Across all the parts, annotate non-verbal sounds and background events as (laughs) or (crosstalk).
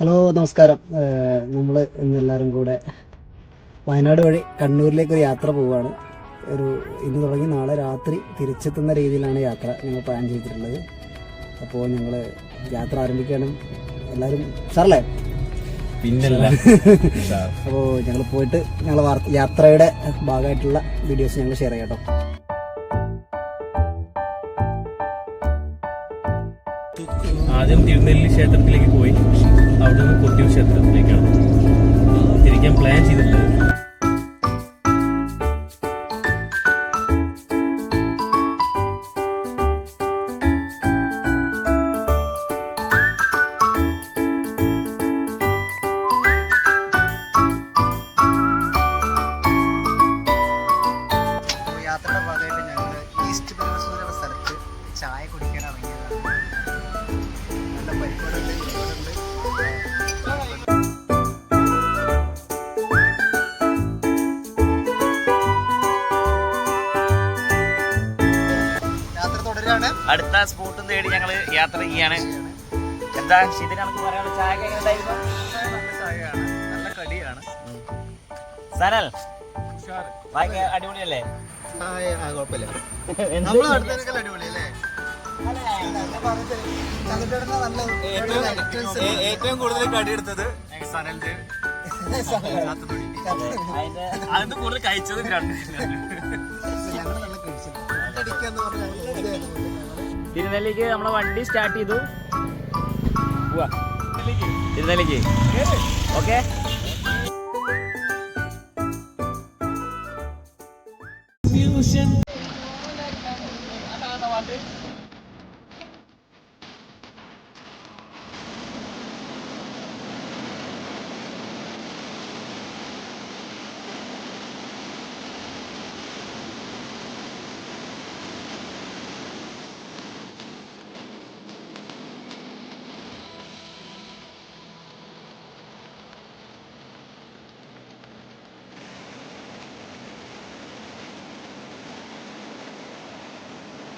Hello നമസ്കാരം. നമ്മൾ ഇന്ന് എല്ലാവരും കൂടെ വയനാട് വഴി കണ്ണൂരിലേക്ക് ഒരു യാത്ര പോവുകയാണ് ഒരു ഇന്ന് തുടങ്ങി നാളെ രാത്രി തിരിച്ചെത്തുന്ന രീതിയിലാണ് യാത്ര ഞങ്ങൾ പ്ലാൻ ചെയ്തിട്ടുള്ളത്. അപ്പോൾ ഞങ്ങൾ യാത്ര ആരംഭിക്കാനും എല്ലാവരും സാറല്ലേ? പിന്നല്ല. (laughs) അപ്പോൾ ഞങ്ങൾ പോയിട്ട് ഞങ്ങൾ യാത്രയുടെ ഭാഗമായിട്ടുള്ള വീഡിയോസ് ഞങ്ങൾ ഷെയർ ചെയ്യാം കേട്ടോ ആദ്യം തിരുനെല്ലി ക്ഷേത്രത്തിലേക്ക് പോയി. അവിടെ നിന്ന് കൊട്ടിയൂർ ക്ഷേത്രത്തിലേക്കാണ്. തിരിക്കാൻ പ്ലാൻ ചെയ്തിട്ടുള്ളത് ഭാഗമായിട്ട് ഞങ്ങൾ ഈസ്റ്റ് എന്ന സ്ഥലത്ത് ചായ കുടിക്കാൻ ഇറങ്ങിയതാണ് സ്പോട്ടും തേടി ഞങ്ങൾ യാത്ര ചെയ്യാണ് എന്താ ഇതിന് നമുക്ക് പറയാനുള്ള ചായ? നല്ല കടിയാണ്. സനൽ അടിപൊളിയല്ലേ? ഏറ്റവും കൂടുതൽ കടിയെടുത്തത് സനലിന്റെ അതിന്റെ അതിന് കൂടുതൽ കഴിച്ചത് രണ്ട്. തിരുനെല്ലിക്ക് നമ്മളെ വണ്ടി സ്റ്റാർട്ട് ചെയ്തു. തിരുനെല്ലിക്ക്. ഓക്കെ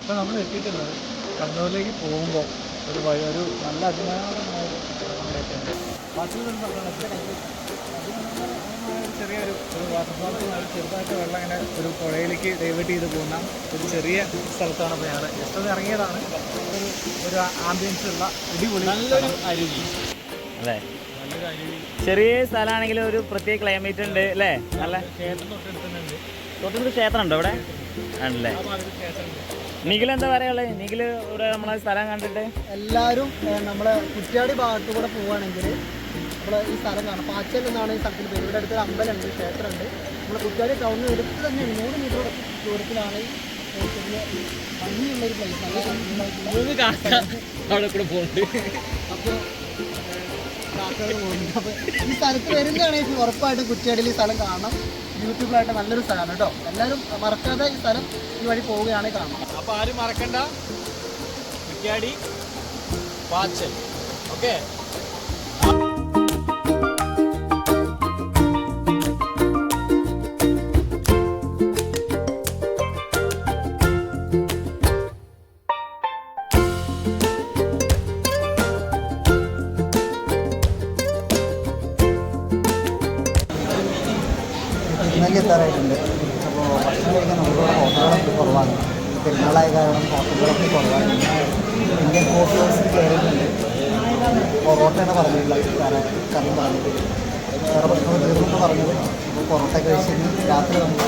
ഇപ്പോൾ നമ്മൾ എത്തിയിട്ടുള്ളത് കണ്ണൂരിലേക്ക് പോകുമ്പോൾ ഒരു വഴി ഒരു നല്ല സ്ഥലമായിട്ടുണ്ട്. ബാക്കിയുള്ള ഒരു ചെറിയൊരു ഒരു വാട്ടർഫാൾസ് ചെറുതായിട്ട് വെള്ളം ഇങ്ങനെ ഒരു പുഴയിലേക്ക് ഡൈവേർട്ട് ചെയ്ത് പോകുന്ന ഒരു ചെറിയ സ്ഥലത്താണ് ഇപ്പോൾ ഞങ്ങൾ ജസ്റ്റ് ഒന്ന് ഇറങ്ങിയതാണ്. ഒരു ഒരു ആംബിയൻസ് ഉള്ള അടിപൊളി നല്ലൊരു അരുവി. അല്ലേ? നല്ലൊരു അരുവി. ചെറിയ സ്ഥലമാണെങ്കിലും ഒരു പ്രത്യേക ക്ലൈമറ്റ് ഉണ്ട് അല്ലേ? നല്ല ക്ഷേത്രം തൊട്ടടുത്തുണ്ട് തൊട്ടടുത്ത് ക്ഷേത്രം ഉണ്ടോ ഇവിടെ ആണല്ലേ. നിഖിൽ എന്താ പറയാനുള്ളത് നിഖിൽ ഇവിടെ നമ്മളെ സ്ഥലം കണ്ടിട്ട്? എല്ലാവരും നമ്മളെ കുറ്റ്യാടി ഭാഗത്തു കൂടെ പോവുകയാണെങ്കിൽ നമ്മൾ ഈ സ്ഥലം കാണാം. പാച്ചൽ എന്നാണ് ഈ സ്ഥലത്തിന് പേര്. ഇവിടെ അടുത്തൊരു അമ്പലമുണ്ട് ക്ഷേത്രമുണ്ട്. നമ്മൾ കുറ്റ്യാടി ടൗണിന് എടുത്ത് തന്നെയാണ് നൂറ് മീറ്റർ ദൂരത്തിലാണ് ഭംഗിയുള്ളൊരു പ്ലേസ് അവിടെ കൂടെ പോകുന്നുണ്ട് അപ്പോൾ കാക്കകൾ പോകുന്നുണ്ട്. അപ്പോൾ ഈ സ്ഥലത്ത് വരുന്നതാണെങ്കിൽ ഉറപ്പായിട്ടും കുറ്റ്യാടിയിൽ ഈ സ്ഥലം കാണണം. ബ്യൂട്ടിഫുൾ നല്ലൊരു സ്ഥലമാണ് കേട്ടോ. എല്ലാവരും മറക്കാതെ ഈ സ്ഥലം ഈ വഴി പോവുകയാണെങ്കിൽ കാണാം. അപ്പോൾ ആരും മറക്കണ്ട. ഓക്കെ പൊറോട്ടയാണ് പറഞ്ഞിട്ടുള്ളത്. വേറെ ഭക്ഷണം തീർന്നു പറഞ്ഞത് അപ്പോൾ പൊറോട്ട കഴിച്ചിട്ട് രാത്രി നമുക്ക്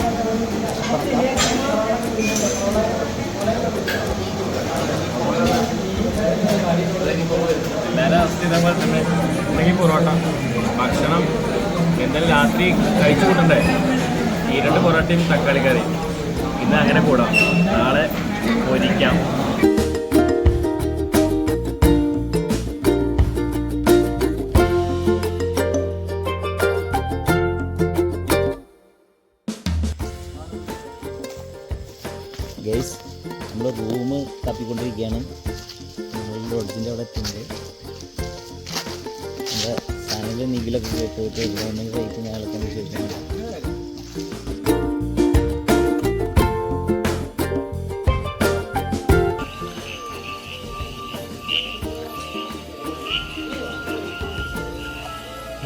ഉണ്ടെങ്കിൽ പൊറോട്ട. ഭക്ഷണം എന്തായാലും രാത്രി കഴിച്ചു കൂട്ടണ്ടേ? ഈ രണ്ട് പൊറോട്ടയും തക്കാളി കറി. ഇന്ന് അങ്ങനെ കൂടാം. നാളെ പൊരിക്കാം.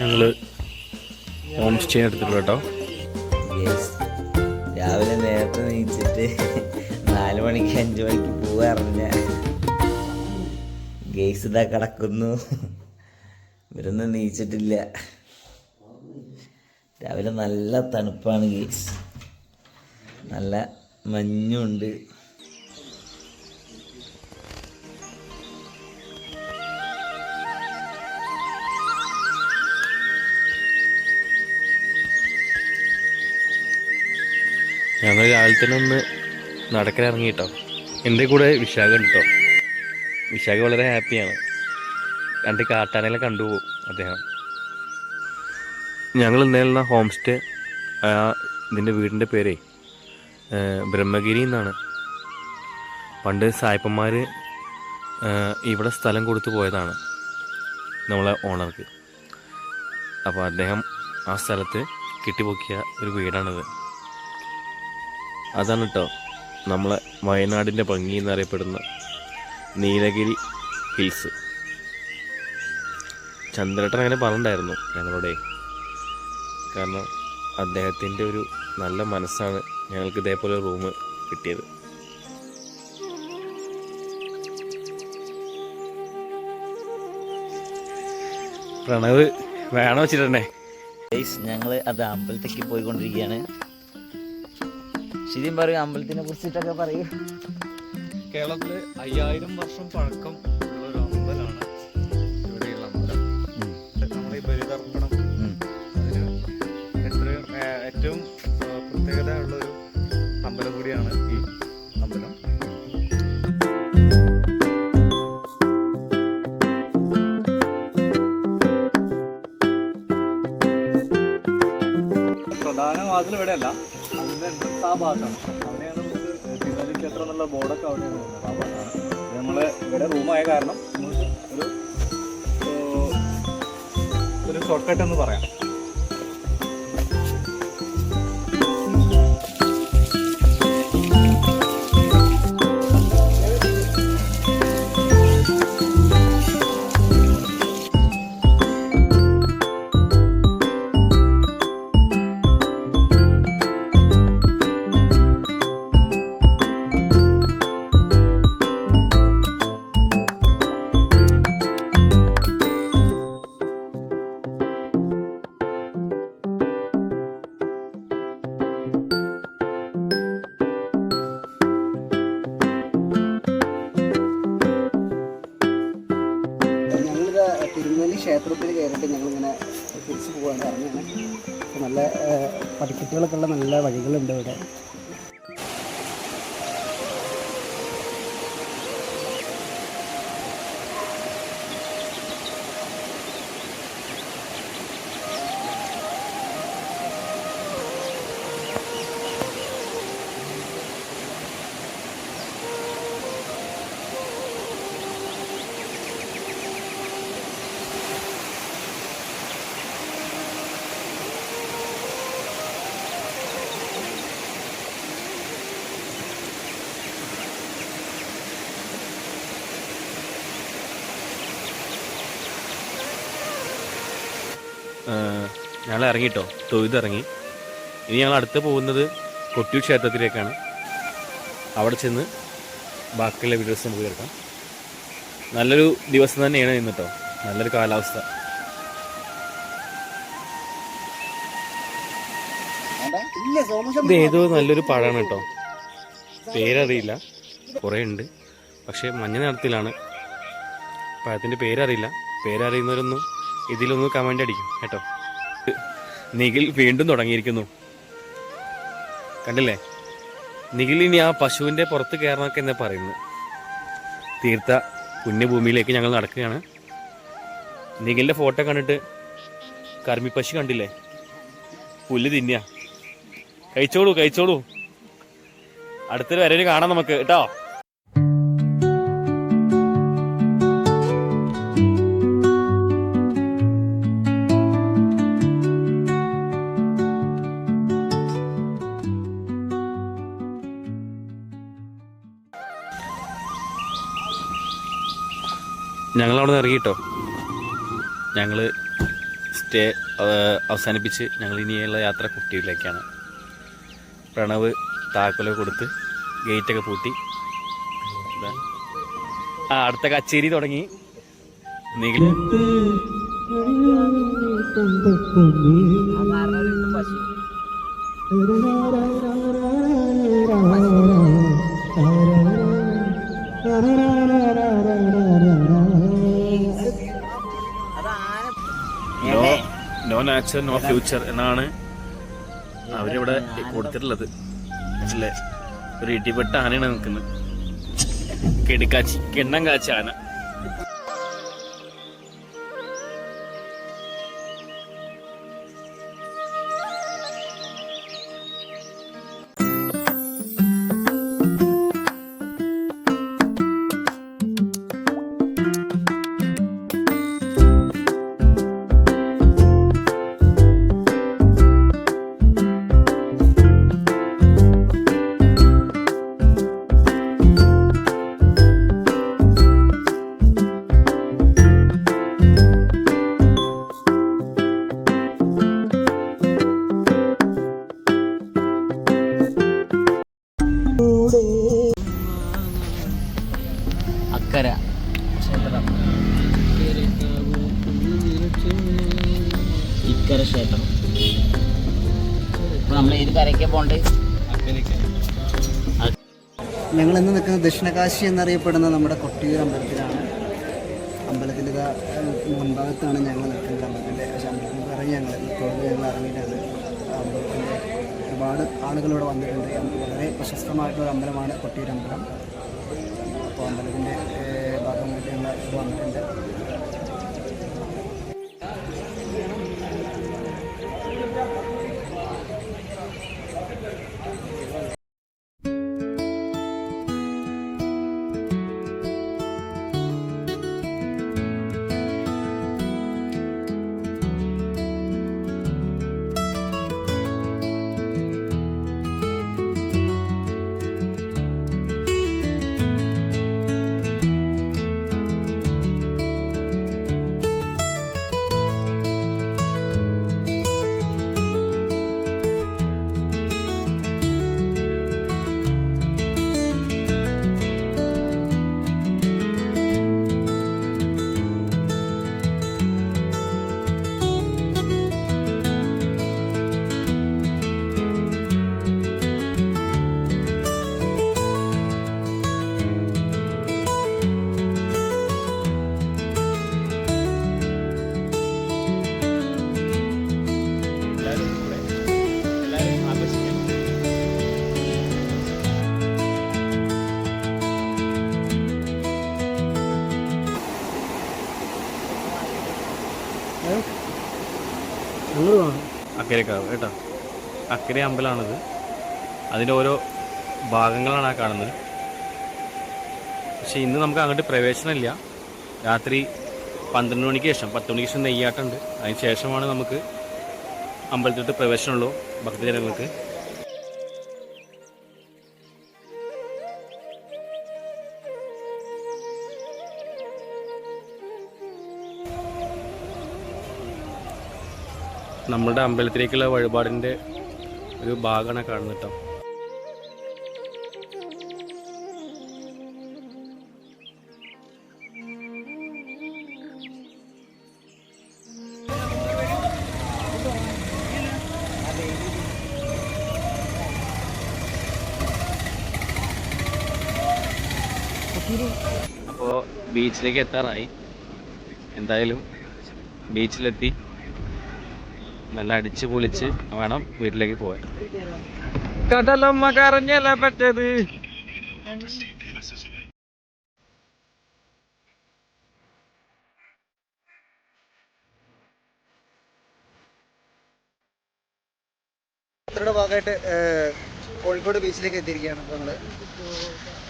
ഞങ്ങൾ ഹോം സ്റ്റേ എടുത്തിട്ടുള്ള കേട്ടോ. രാവിലെ നേരത്തെ നീച്ചിട്ട് നാല് മണിക്ക് അഞ്ച് മണിക്ക് പോവാറിഞ്ഞ ഗേസ് ഇതാ കിടക്കുന്നു. ഇവരൊന്നും നീച്ചിട്ടില്ല. രാവിലെ നല്ല തണുപ്പാണ് ഗേസ് നല്ല മഞ്ഞുണ്ട്. ഞങ്ങൾ രാവിലെ തന്നെ ഒന്ന് നടക്കാൻ ഇറങ്ങി കേട്ടോ എന്റെ കൂടെ വിശാഖ ഉണ്ട് കേട്ടോ വിശാഖ വളരെ ഹാപ്പിയാണ്. രണ്ട് കാട്ടാനകളെ കണ്ടുപോകും അദ്ദേഹം. ഞങ്ങൾ ഇന്നലെ ഹോം സ്റ്റേ ഇതിന്റെ വീടിന്റെ പേരേ ബ്രഹ്മഗിരി എന്നാണ്. പണ്ട് സായപ്പന്മാർ ഇവിടെ സ്ഥലം കൊടുത്തു പോയതാണ് നമ്മളെ ഓണർക്ക്. അപ്പോൾ അദ്ദേഹം ആ സ്ഥലത്ത് കെട്ടിപ്പൊക്കിയ ഒരു വീടാണിത്. അതാണ് കേട്ടോ നമ്മളെ വയനാടിന്റെ ഭംഗി എന്നറിയപ്പെടുന്ന നീലഗിരി ഹിൽസ്. ചന്ദ്രേട്ടൻ അങ്ങനെ പറഞ്ഞിട്ടുണ്ടായിരുന്നു ഞങ്ങളോടെ. കാരണം അദ്ദേഹത്തിന്റെ ഒരു നല്ല മനസ്സാണ് ഞങ്ങൾക്ക് ഇതേപോലെ റൂം കിട്ടിയത്. പ്രണവ് വേണോ വെച്ചിട്ടുണ്ടേ. ഞങ്ങൾ അത് അമ്പലത്തേക്ക് പോയിക്കൊണ്ടിരിക്കുകയാണ്. ശരിയും പറയൂ അമ്പലത്തിനെ കുറിച്ചിട്ടൊക്കെ പറയൂ. കേരളത്തിൽ അയ്യായിരം വർഷം പഴക്കം ഉള്ള ഒരു അമ്പലമാണ് ഇവിടെയുള്ള അമ്പലം. നമ്മൾ ഈ ബലിതർപ്പണം ഉം. അതിന് എത്രയും ഏ, ഏറ്റവും ഏ, പ്രത്യേകത ഉള്ളൊരു അമ്പലം കൂടിയാണ് ഈ അമ്പലം. പ്രധാന വാതിൽ ഇവിടെയല്ല. ആ ഭാഗത്താണ് അവിടെയാണ് നമുക്ക് തിരുനെല്ലി ക്ഷേത്രം എന്നുള്ള ബോർഡൊക്കെ അവിടെയാണ് ആ ഇവിടെ റൂമായ കാരണം ഒരു ഒരു ഷോർട്ട് കട്ട് എന്ന് പറയാം. തിരുനെല്ലി ക്ഷേത്രത്തിൽ കയറിയിട്ട് ഞങ്ങളിങ്ങനെ തിരിച്ചു പോകാൻ പറഞ്ഞാണ്. നല്ല ഏഹ്, പടിക്കെട്ടുകളൊക്കെ ഉള്ള നല്ല വഴികളുണ്ട് ഇവിടെ. ഞങ്ങൾ ഇറങ്ങിട്ടോ? തൊഴുതിറങ്ങി ഇനി ഞങ്ങൾ അടുത്ത് പോകുന്നത് കൊട്ടിയൂർ ക്ഷേത്രത്തിലേക്കാണ്. അവിടെ ചെന്ന് ബാക്കിയുള്ള വീഡിയോസ് നമുക്ക് കേൾക്കാം. നല്ലൊരു ദിവസം തന്നെയാണ് ഇന്ന് കേട്ടോ നല്ലൊരു കാലാവസ്ഥ. ഇല്ല സോമശം ഇത് ഏതോ നല്ലൊരു പഴമാണ് കേട്ടോ പേരറിയില്ല. കുറേ ഉണ്ട്. പക്ഷേ മഞ്ഞ നിറത്തിലാണ്. പഴത്തിന്റെ പേരറിയില്ല. പേരറിയുന്നവരൊന്നും ഇതിലൊന്ന് കമന്റ് അടിക്കും കേട്ടോ. നിഖിൽ വീണ്ടും തുടങ്ങിയിരിക്കുന്നു. കണ്ടില്ലേ? നിഖിൽ ഇനി ആ പശുവിന്റെ പുറത്ത് കയറണമൊക്കെ എന്നാ പറയുന്നു തീർത്ത പുണ്യഭൂമിയിലേക്ക് ഞങ്ങൾ നടക്കുകയാണ്. നിഖിലിന്റെ ഫോട്ടോ കണ്ടിട്ട് കർമ്മിപ്പശു കണ്ടില്ലേ? പുല്ല് തിന്നുക. കഴിച്ചോളൂ കഴിച്ചോളൂ. അടുത്തൊരു വരവിന് കാണാം നമുക്ക്. കേട്ടോ? അവിടെ നിന്ന് ഇറങ്ങിട്ടോ ഞങ്ങൾ സ്റ്റേ അവസാനിപ്പിച്ച് ഞങ്ങൾ ഇനിയുള്ള യാത്ര കുട്ടിയിലേക്കാണ്. പ്രണവ് താക്കോല കൊടുത്ത് ഗേറ്റൊക്കെ പൂട്ടി. ആ അടുത്ത കച്ചേരി തുടങ്ങി. Nikhil no no nature no future എന്നാണ് അവരിവിടെ കൊടുത്തിട്ടുള്ളത്. ഒരു ഇടിപെട്ട ആനയാണ് നിൽക്കുന്നത്. കെടുക്കാച്ചി കിണ്ണം കാച്ച ആന. ഇക്കര ക്ഷേത്രം ഇപ്പൊ നമ്മൾ ഏത് കരയ്ക്ക് പോണ്ട് ഞങ്ങൾ ഇന്ന് നിൽക്കുന്നത് ദക്ഷിണകാശി എന്നറിയപ്പെടുന്ന നമ്മുടെ കൊട്ടിയൂർ അമ്പലത്തിലാണ്. അമ്പലത്തിന്റെ ഇതാ മുൻഭാഗത്താണ് ഞങ്ങൾ നിൽക്കുന്നത്. അമ്പലത്തിന്റെ പക്ഷേ അമ്പലത്തിൽ ഇറങ്ങി ഞങ്ങൾ തുടർന്ന് ഞങ്ങൾ ഇറങ്ങിയിട്ടാണ് അമ്പലത്തിന്റെ ഒരുപാട് ആളുകൾ ഇവിടെ വന്നിട്ടുണ്ട്. വളരെ പ്രശസ്തമായിട്ടുള്ള അമ്പലമാണ് കൊട്ടിയൂർ അമ്പലം. അപ്പോൾ അമ്പലത്തിന്റെ ഭാഗമായിട്ട് ഞങ്ങൾ വന്നിട്ടുണ്ട്. അക്കരക്കാവ് കേട്ടോ. അക്കര അമ്പലമാണിത് അതിന്റെ ഓരോ ഭാഗങ്ങളാണ് ആ കാണുന്നത്. പക്ഷേ ഇന്ന് നമുക്ക് അങ്ങോട്ട് പ്രവേശനമില്ല. രാത്രി പന്ത്രണ്ട് മണിക്ക് ശേഷം പത്ത് മണിക്ക് ശേഷം നെയ്യാട്ടുണ്ട്. അതിന് ശേഷമാണ് നമുക്ക് അമ്പലത്തിലോട്ട് പ്രവേശനമുള്ളൂ ഭക്തജനങ്ങൾക്ക്. നമ്മുടെ അമ്പലത്തിലേക്കുള്ള വഴിപാടിന്റെ ഒരു ഭാഗമാണ് കാണുന്നത് അപ്പോൾ ബീച്ചിലേക്ക് എത്താറായി. എന്തായാലും ബീച്ചിലെത്തി നല്ല അടിച്ച് പൊളിച്ച് വേണം വീട്ടിലേക്ക് പോവാൻ കടലമ്മ കരഞ്ഞല്ല പറ്റത് യാത്രയുടെ ഭാഗമായിട്ട് കോഴിക്കോട് ബീച്ചിലേക്ക് എത്തിയിരിക്കുകയാണ് അപ്പോൾ നമ്മൾ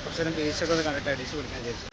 കുറച്ച് നേരം ബീച്ചൊക്കെ ഒന്ന് കണ്ടിട്ട് അടിച്ചു പൊളിക്കാൻ വിചാരിച്ചു.